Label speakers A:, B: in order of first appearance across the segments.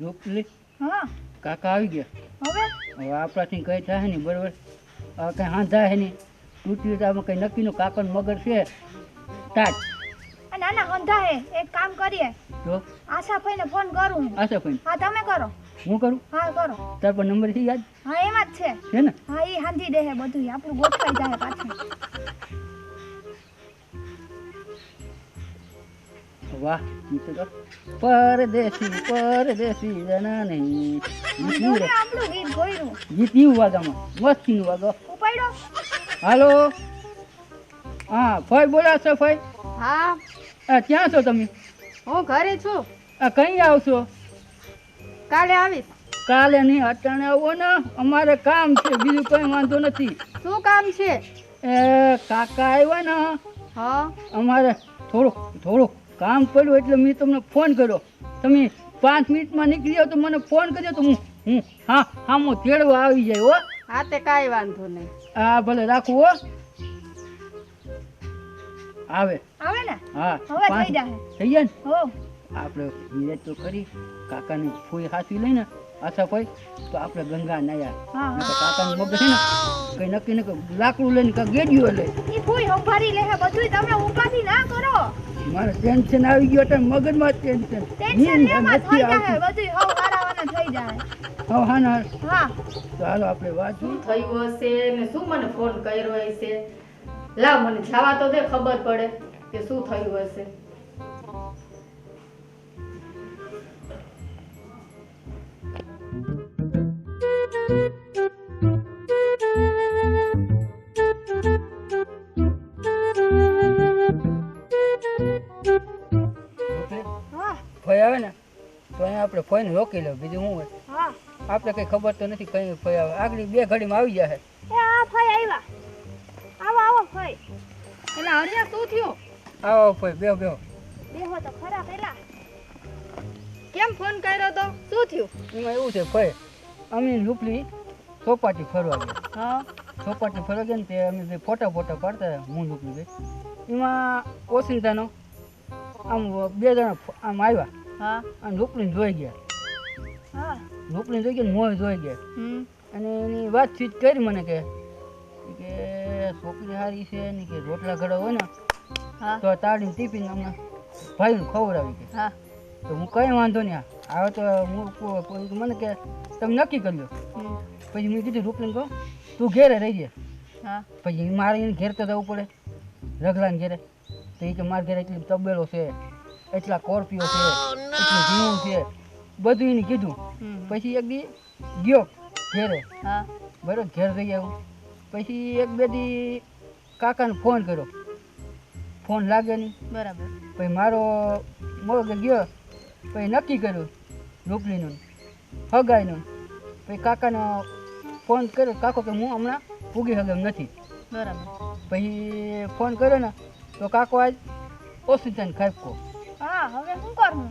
A: રૂપલી
B: હા.
A: કાકા આવી ગયા.
B: હવે?
A: હવે આપણાથી કંઈ થાય નહીં બરાબર? હવે કંઈ હાંધા હે નહીં. તૂટ્યું તો આમાં કંઈ નક્કીનું કાકાનું મગર છે. તાજ.
B: ના ના અંધા હે એક કામ કરીએ.
A: જો.
B: આશા ભાઈને ફોન કરું. હું.
A: આશા ભાઈ
B: હા તમે કરો.
A: હું કરું?
B: હા કરો.
A: તાર પર નંબર છે યાદ?
B: હા એમાં જ છે.
A: છે ને?
B: હા એ હાંધી દે હે બધું આપણું ગોઠવાઈ જાય પાછું.
A: વાહ તો પરદેશી પરદેશી જના નહીં ગીતનું વાગામાં. મસ્તીનું વાગો.
B: ઉપાડ્યો?
A: હાલો. હા ફઈ બોલા છો ફઈ?
C: હા.
A: ક્યાં છો તમે?
C: હું ઘરે છું.
A: આ કઈ આવશો?
C: કાલે આવીશ.
A: કાલે નહીં અટાણે આવો ને. અમારે કામ છે બીજું કઈ વાંધો નથી.
C: શું કામ છે?
A: એ કાકા આવ્યા ને.
C: હા.
A: અમારે થોડુંક થોડુંક કામ પડ્યું એટલે મેં તમને ફોન કર્યો. તમે પાંચ મિનિટમાં નીકળી જાઓ તો મને ફોન કર્યો તો હું હું હા હા હું તેડવા આવી જાય હો.
C: હા તે કાંઈ વાંધો નહીં.
A: હા ભલે રાખું હો. આવે.
B: આવે ને?
A: હા
B: હવે થઈ જાય
A: થઈ જાય ને?
B: હો.
A: આપણે ધીરજ તો કરી કાકાની ફોઈ હાથી લઈને આશા ભાઈ તો આપણે ગંગા નયા કાકાનું મગજ છે ને કઈ નક્કી નક્કી લાકડું લઈને ગેડિયું લે.
B: ઈ ફૂઈ સંભાળી લે બધું તમે ઉપાધી ના કરો.
A: મારે ટેન્શન આવી ગયું એટલે મગજમાં ટેન્શન
B: ટેન્શન લેમાં થઈ
A: નથી
B: જાય
A: આવતું.
B: બધું હવ હારાવાના થઈ જાય
A: હવે હા
B: હા.
A: તો આપણે વાત
C: શું થયું હશે ને શું મને ફોન કર્યો હશે? લાવ મને જવા તો દે ખબર પડે કે શું થયું હશે.
A: આપણે ફઈને રોકી લો બીજું શું હોય? આપણે કઈ ખબર તો નથી કઈ ફઈ આવે. આગળ બે ઘડીમાં આવી જશે
B: એ આ ફઈ આવ્યા. આવો આવો ફઈ.
C: એટલે હરિયા શું થયું?
A: આવો ફઈ બેહો બેહો.
B: બેહો તો ખરા પેલા.
C: કેમ ફોન કર્યો તો? શું થયું?
A: એમાં એવું છે ફઈ અમે રૂપલી ચોપાટી ફરવા ગયા
C: હા.
A: ચોપાટી ફરવા ગયા ને તે અમે બે ફોટા ફોટા પાડતા હું રૂપલી બે. એમાં ઓસિંતાનો આમ બે જણા આમ આવ્યા.
C: હા.
A: અને રૂપલીને જોઈ ગયા.
B: હા.
A: રૂપલીને જોઈ ગયા મોય જોઈ ગયા. અને એની વાતચીત કરી મને કે કે છોકરી સારી છે ને કે રોટલા ઘડા હોય ને તો તાળીને ટીપીને અમને ભાઈને ખવડાવી કે
C: હા.
A: તો હું કંઈ વાંધો નહીં. આવે તો હું મને કે તમે નક્કી કરી લો પછી મેં કીધું રૂપલીને કહો તું ઘેરે રહી જાય
C: હા.
A: પછી મારે એને ઘેર તો જવું પડે રગલાને ઘેરે. તો એ કે મારા ઘેરે એટલી તબેલો છે. એટલા કોર્પિયો છે એટલું જીવું છે. બધું એને કીધું. પછી એક દી ગયો ઘેરે.
C: હા.
A: બરાબર ઘેર જઈ આવું. પછી એક બે દી કાકાને ફોન કર્યો. ફોન લાગે નહીં.
C: બરાબર.
A: પછી મારો મગજ ગયો. પછી નક્કી કર્યું રૂપલીનું હગાઈનું. પછી કાકાનો ફોન કર્યો. કાકો કે હું હમણાં પૂગી શકે નથી.
C: બરાબર.
A: પછી ફોન કર્યો ને તો કાકો આજ ઓસિંતાને ખાઈપકો.
B: હા હવે શું કરું?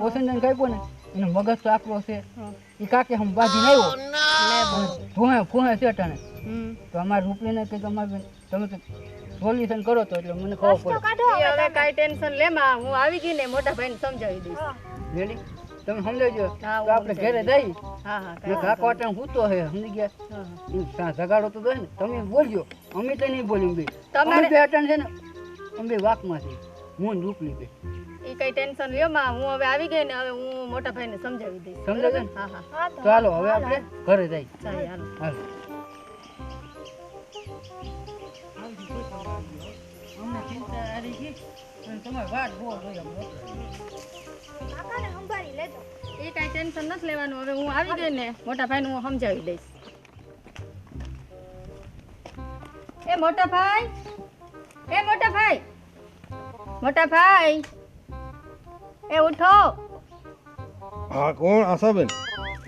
A: ઓસિંતાને કઈ ને એનો મગજ તો આકરો છે.
C: હમ.
A: એ કાકે હું બાંધીને આવ્યો ભૂંહે ભૂંહે છે
C: હમ.
A: તો અમારે રૂપલીને કે અમારે તમે તો સોલ્યુશન કરો તો એટલે મને ખબર પડે.
C: હવે કાઈ ટેન્શન લે માં હું આવી ગઈ ને મોટા ભાઈને સમજાવી દઈશ.
A: રેડી? તમે સમજાવજો. તો આપણે ઘરે જઈ.
C: હા હા
A: કાકો અટાણે હૂતો હે સમજી ગયા. જગાડો તો દે ને તમે બોલજો. અમે તો નહીં બોલ્યું બે.
C: તમારે-
A: બે અટાણે છે ને અમે બે વાકમાં હું રૂપલી બે.
C: એ કઈ ટેન્શન લ્યો માં હું હવે આવી ગઈ ને હવે હું મોટા ભાઈને સમજાવી દઈશ.
A: સમજાવજો ને
C: હા હા.
A: તો હાલો હવે આપણે ઘરે જઈ
C: ચાલો હાલો.
A: હાલો. અમને ચિંતા હારી ગઈ અને તમારી બહુ જોઈ
B: કાકાને સંભાળી લેજો.
C: એ કાંઈ ટેન્શન નથી લેવાનું. હવે હું આવી ગઈ ને મોટા ભાઈને હું સમજાવી દઈશ. એ મોટા ભાઈ એ મોટા ભાઈ મોટા ભાઈ. એ ઉઠો.
D: હા કોણ? આશાબેન?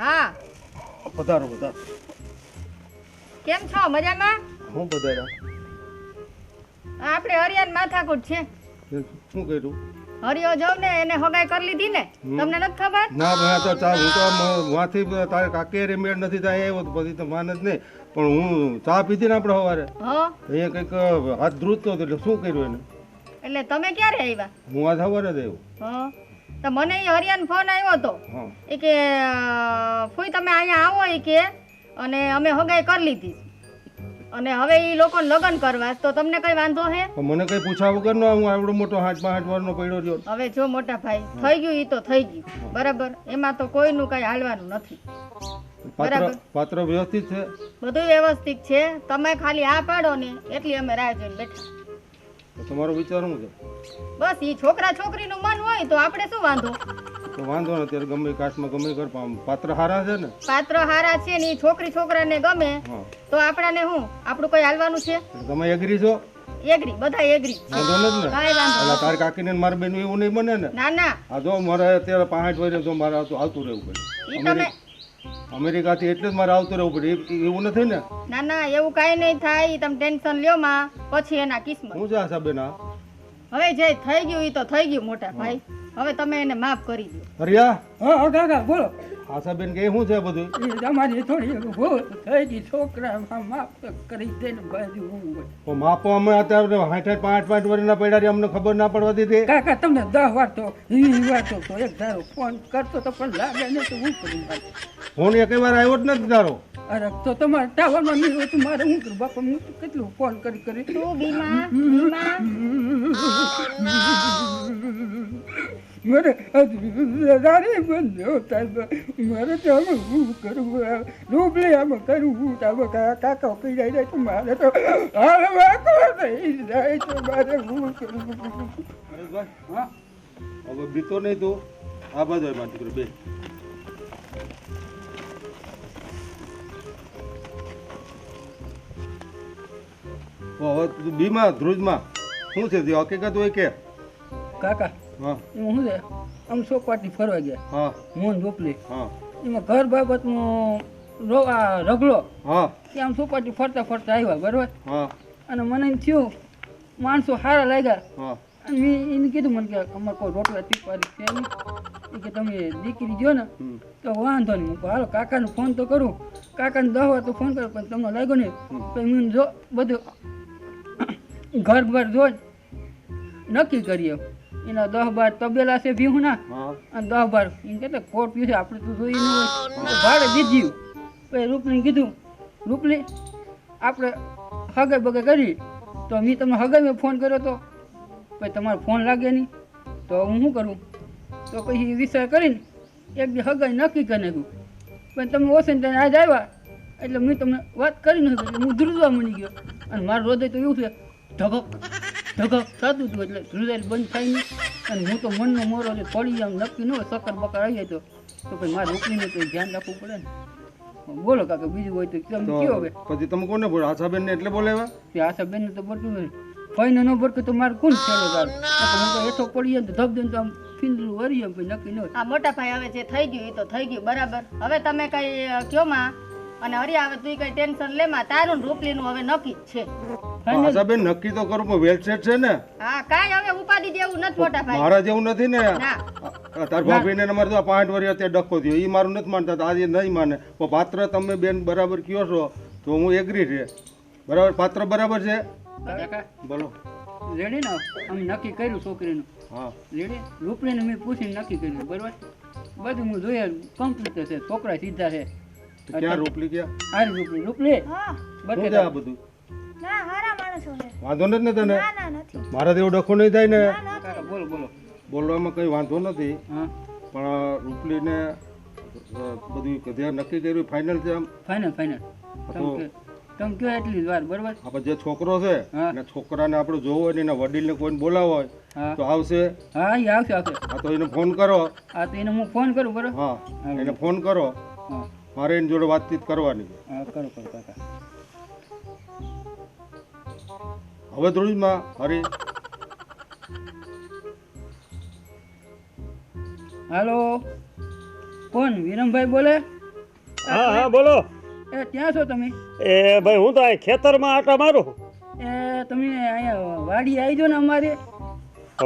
C: હા.
D: પધારો પધારો.
C: કેમ છો? મજામાં?
D: હું પધાર્યા
C: આપણે હરિયાન માથાકૂટ છે.
D: શું કર્યું?
C: હરિયો જોવ ને એને હગાઈ કરી લીધી ને? તમને નથી ખબર?
D: ના ભાઈ તો ચા હું તો વાંથી તારે કાકેરી મેળ નથી થાય એવો તો પછી તો માને જ નહીં. પણ હું ચા પીધી ને આપણે સવારે.
C: હો.
D: અહીંયા કંઈક હાથ ધ્રુજતો હતો એટલે શું કર્યું એને?
C: એટલે તમે ક્યારે આવ્યા?
D: હું આ સવારે જ આવ્યો.
C: હો. તો મને એ હરિયાન ફોન આવ્યો હતો એ કે ફૂઈ તમે અહીંયા આવો એ કે અને અમે હગાઈ કરી લીધી. અને હવે એ લોકો લગ્ન કરવા તો તમને કઈ વાંધો હે?
D: મને કઈ પૂછા વગર નો હું આવડો મોટો હાથ પાંચ વારનો પડ્યો રહ્યો.
C: હવે જો મોટા ભાઈ થઈ ગયું એ તો થઈ ગયું. બરાબર? એમાં તો કોઈનું કઈ હાલવાનું નથી. બરાબર.
D: પાત્ર વ્યવસ્થિત છે?
C: બધું વ્યવસ્થિત છે. તમે ખાલી આ પાડો ને એટલી અમે રાહ જોઈને બેઠા.
D: તમારો વિચાર શું છે.
C: બસ એ છોકરા છોકરીનું મન હોય તો આપણે શું વાંધો?
D: તો વાંધો ને ત્યારે ગમે એ ગમે કર પાત્ર હારા છે ને?
C: પાત્ર હારા છે ને એ છોકરી છોકરાને ગમે તો આપણાને શું? આપણું કોઈ હાલવાનું છે?
D: તમે એગ્રી છો?
C: એગ્રી બધા એગ્રી.
D: વાંધો ને?
C: કાંઈ વાંધો
D: તારી કાકીને ને મારા બેન એવું નહીં બને ને?
C: ના ના.
D: આ જો મારે અત્યારે પાંચ વર્ષે જો મારે આવતું આવતું રહેવું પડે.
C: ઈ તમે
D: અમેરિકાથી એટલે જ મારે આવતું રહેવું પડે. એવું નથી ને?
C: ના ના એવું કાંઈ નહીં થાય. તમે ટેન્શન લ્યો માં. પછી એના કિસ્મત.
D: હું જા સાબેના
C: હવે જે થઈ ગયું એ તો થઈ ગયું મોટા ભાઈ. હવે તમે એને માફ કરી દો.
D: હરિયા?
A: હા હા કાકા બોલો.
D: આશા બેન કે શું છે બધું?
A: એ તમારી થોડી ભૂલ થઈ ગઈ છોકરા માફ કરી દે ને બાજુ હું
D: માપો અમે અત્યારે હાઠ પાંચ પાંચ વર્ષના પડ્યા રહ્યા અમને ખબર ના પડવા દીધી.
A: કાકા તમને દસ વાર તો વાર તો એક ધારો ફોન કરતો તો પણ લાગે ને તો હું કરું?
D: ફોન એક વાર આવ્યો જ નથી ધારો.
A: અરે તો તમારે ટાવરમાં નહીં હોય તો મારે હું કરું? બાપા હું કેટલું ફોન કરી કરી
C: તું બીમા બીમા
A: મારે દારી બંધ મારે તો હવે હું કરું રૂબલી આમાં કરું હું તો કા- કાકા પી જાય તો મારે તો થઈ જાય તો મારે હું કરું
D: હરેશભાઈ
A: હા
D: હવે બીતો નહીં તું. આ બાજુ મારી દીકરી બે. હવે બીમાં ધ્રુજમાં. શું છે હકીકત હોય કે?
A: કાકા
D: હા.
A: છે? આમ ચોપાટી ફરવા ગયા. મોહન રોપલી એમાં ઘર બાબતનો રો આ રગલો
D: હા.
A: કે આમ ચોપાટી ફરતા ફરતા આવ્યા બરોબર? અને મને એમ થયું માણસો સારા લાગ્યા. અને મેં એને કીધું મને કે અમારે કોઈ રોટલા ટીપારી છે નહીં. કે તમે દીકરી જો ને તો વાંધો નહીં. હું હાલો કાકાને ફોન તો કરું. કાકાને દવા તો ફોન કરો પણ તમને લાગ્યો નહીં. તો મેં જો બધું ઘર ઘર જો નક્કી કરીએ. એના દસ બાર તબેલા છે ભીહુના. અને દસ બાર એમ કે કોટ પીશે આપણે તો જોઈ નહીં હોય. ભાડે દીધ્યું પછી રૂપલીને કીધું રૂપલી આપણે હગાઈ બગાઈ કરી તો મેં તમને હગાઈ ફોન કર્યો તો. પછી તમારો ફોન લાગે નહીં. તો હું શું કરું? તો પછી વિચાર કરીને એક દી હગાઈ નક્કી કરી નાખ્યું. પણ તમે ઓછન ત્યાં આજ આવ્યા એટલે મેં તમને વાત કરી નથી એટલે હું ધ્રુજવા મળી ગયો. અને મારું હૃદય તો એવું છે ધગક ધગક થતું હતું એટલે હૃદય બંધ થાય નહીં. અને હું તો મનનો મોરો એટલે પડી આમ નક્કી ન હોય સકર બકર આવી જાય તો. તો પછી મારે રોકડીને તો ધ્યાન રાખવું પડે ને. બોલો કાકા બીજું હોય તો તમે
D: તો
A: કયો હવે?
D: પછી તમે કોને બોલો? આશાબેન ને એટલે બોલાવ્યા?
A: તે આશાબેનને તો બરતું નથી ફઈને ન બરકે તો મારે કોણ છેલ્લો ગાળ? હું તો હેઠો પડી જાય તો ધબ દઈને તો આમ ફિંદલું વરી જાય ભાઈ નક્કી ન હોય.
C: આ મોટા ભાઈ હવે જે થઈ ગયું એ તો થઈ ગયું બરાબર. હવે તમે કઈ કયો માં? અને હરી હવે તું કઈ ટેન્શન લે માં. તારું ને રૂપલીનું હવે નક્કી જ છે.
D: આશાબેન નક્કી તો કરું પણ વેલસેટ છે ને.
C: હા કાઈ હવે ઉપાડી દેવું નથી મોટા ભાઈ.
D: મારા જેવું નથી ને. તાર ભાભીને અમારે તો આ પાંચ વર્ષ અત્યારે ડખો થયો. એ મારું નથી માનતા તો આજે નહીં માને. પણ પાત્ર તમે બેન બરાબર કયો છો તો હું એગ્રી છે. બરાબર? પાત્ર બરાબર છે? બોલો.
A: લેડી ને? અમે નક્કી કર્યું છોકરીનું.
D: હા.
A: લેડી રૂપલીને મેં પૂછીને નક્કી કર્યું બરાબર? બધું હું જોઈએ કમ્પ્લીટ છે છોકરા સીધા છે.
D: ક્યાં રૂપલી ક્યાં?
A: આ રૂપલી. રૂપલી?
D: આ બધું?
B: ના
D: વાંધો નથી ને તને?
B: ના ના નથી.
D: મારા જેવો ડખો નહીં થાય ને?
A: કાકા બોલો બોલો.
D: બોલવામાં કંઈ વાંધો નથી.
A: હા.
D: પણ આ રૂપલીને બધું ધ્યાન નક્કી કર્યું ફાઇનલ છે આમ?
A: ફાઇનલ ફાઇનલ તમે
D: તો-
A: કે- તમે કયો એટલી વાર બરાબર?
D: આપણે જે છોકરો છે
A: હા.
D: ને છોકરાને આપણે જોવો હોય ને એના વડીલને કોઈને બોલાવો હોય
A: હા.
D: તો આવશે.
A: હા એ આવશે આવશે.
D: આ તો એને ફોન કરો.
A: હા તો એને હું ફોન કરું બરાબર?
D: હા એને ફોન કરો.
A: હા.
D: મારે એની જોડે વાતચીત કરવાની
A: હા કરો કરો કાકા.
D: હવે ધ્રુજમાં હરી
A: હાલો. કોણ? વિરમભાઈ બોલે?
E: હા હા બોલો.
A: એ ક્યાં છો તમે?
E: એ ભાઈ હું તો અહીં ખેતરમાં આટા મારું
A: એ તમે અહીંયા વાડી આવી જો ને અમારે.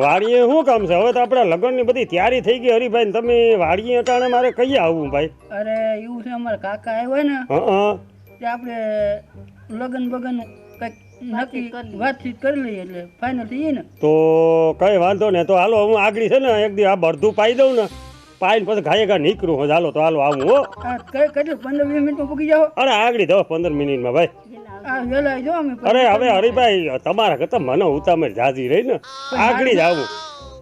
E: વાડીએ શું કામ છે? હવે તો આપણે લગ્નની બધી તૈયારી થઈ ગઈ હરીભાઈ ને તમે વાડીએ અટાણે મારે કઈ આવવું ભાઈ?
A: અરે એવું છે અમારા કાકા આવ્યા ને.
E: હા હા.
A: તે આપણે લગન બગન નક્કી વાતચીત કરી લઈએ. એટલે ફાઇનલ થઈએ ને.
E: તો કઈ વાંધો ને તો હાલો હું આગળ છે ને એક દી આ બરધું પાઈ દઉં ને પાઈને પછી ઘાયે ઘા નીકળું હું. હાલો તો હાલો આવું હો.
A: આ કઈ કેટલું પંદર વીસ મિનિટમાં પૂગી જાઓ?
E: અરે આગળ દસ પંદર મિનિટમાં ભાઈ. અરે હવે હરિભાઈ તમારા કરતા મને ઉતામળ જાજી રહી ને. આગળ જ આવું.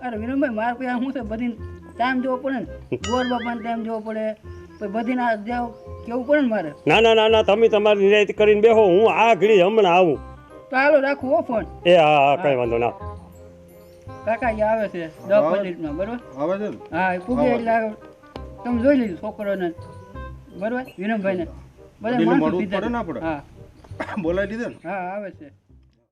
A: અરે વિનોદભાઈ મારે પછી શું છે બધી ટાઈમ જોવો પડે ને. ગોર બાપાને ટાઈમ જોવો પડે. પછી બધીને આ કેવું પડે ને મારે?
E: ના ના ના ના તમે તમારી નિરાયત કરીને બેહો હું આ ઘડી હમણાં આવું.
A: તો હાલો રાખું હો ફોન.
E: એ હા હા કઈ વાંધો ના.
A: કાકાજી આવે છે દસ મિનિટમાં બરોબર?
D: આવે છે
A: હા એ પૂગે એટલે આવે તમે જોઈ લીધું છોકરોને. બરોબર? વિનમભાઈને. બધા માણસો
D: મળવું પડે ને આપણે.
A: હા.
D: બોલાવી દીધે ને?
A: હા આવે છે.